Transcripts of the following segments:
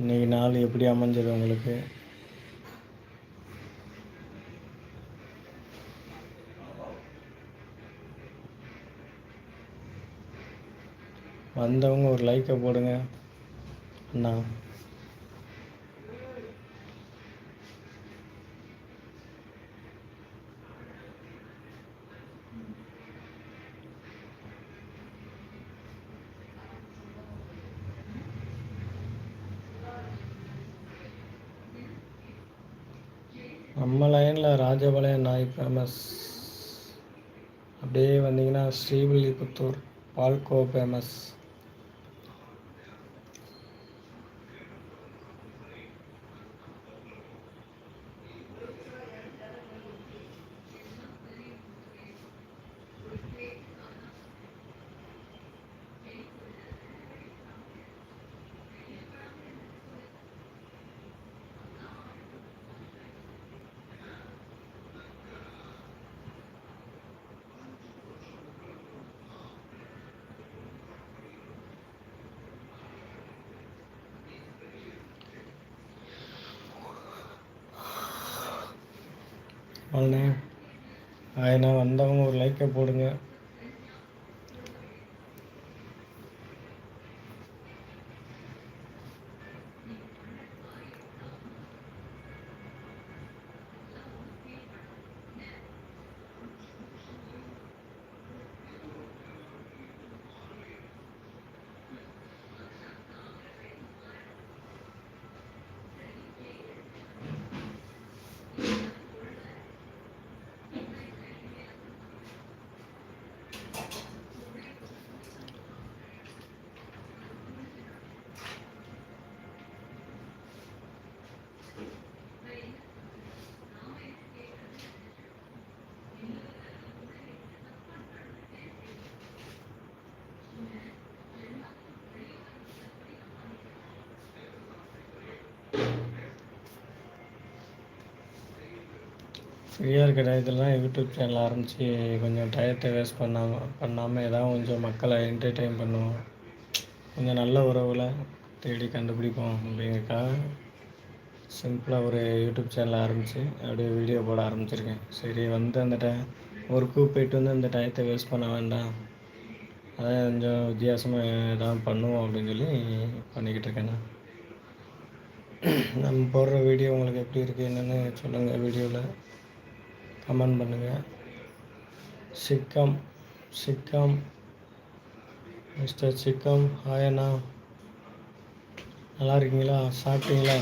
இன்றைக்கி நாள் எப்படி அமைஞ்சது உங்களுக்கு? வந்தவங்க ஒரு லைக்கை போடுங்க. அண்ணா. நம்ம லைனில் ராஜபாளையம் நாய் ஃபேமஸ் அப்படியே வந்தீங்கன்னா ஸ்ரீவில்லிபுத்தூர் பால்கோ ஃபேமஸ் அவ்வளோண்ணே ஆயினா வந்தவங்க ஒரு லைக்கை போடுங்க. ஃப்ரீயாக இருக்க டயத்துலலாம் யூடியூப் சேனல் ஆரம்பித்து கொஞ்சம் டயத்தை வேஸ்ட் பண்ணாமல் பண்ணாமல் ஏதாவது கொஞ்சம் மக்களை என்டர்டெயின் பண்ணுவோம். கொஞ்சம் நல்ல உறவுகளை தேடி கண்டுபிடிப்போம் அப்படிங்கிறக்காக சிம்பிளாக ஒரு யூடியூப் சேனல் ஆரம்பித்து அப்படியே வீடியோ போட ஆரம்பிச்சிருக்கேன். சரி வந்து அந்த ட ஒர்க்கு போயிட்டு வந்து அந்த டயத்தை வேஸ்ட் பண்ண வேண்டாம். அதான் கொஞ்சம் வித்தியாசமாக எதாவது பண்ணுவோம் அப்படின்னு சொல்லி பண்ணிக்கிட்டு இருக்கேன் நான். நம்ம போடுற வீடியோ உங்களுக்கு எப்படி இருக்குது என்னென்னு சொல்லுங்கள் வீடியோவில் கமெண்ட் பண்ணுங்கள் சிக்கம் சிக்கம். மிஸ்டர் சிக்கம் ஹாயண்ணா நல்லா இருக்கீங்களா? சாப்பிட்டீங்களா?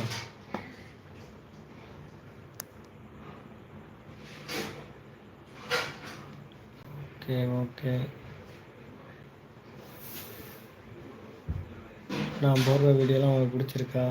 Okay okay. நான் போடுற வீடியோலாம் உங்களுக்கு பிடிச்சிருக்கா?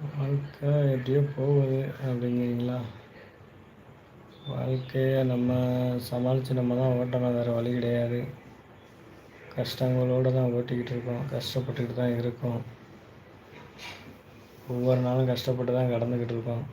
வாழ்க்கை எப்படியோ போகுது அப்படிங்கிறீங்களா? வாழ்க்கையை நம்ம சமாளித்து நம்ம தான் ஓட்டணும் வேறு வழி கிடையாது. கஷ்டங்களோடு தான் ஓட்டிக்கிட்டு இருக்கோம் கஷ்டப்பட்டுக்கிட்டு தான் இருக்கோம். ஒவ்வொரு நாளும் கஷ்டப்பட்டு தான் கடந்துக்கிட்டு இருக்கோம்.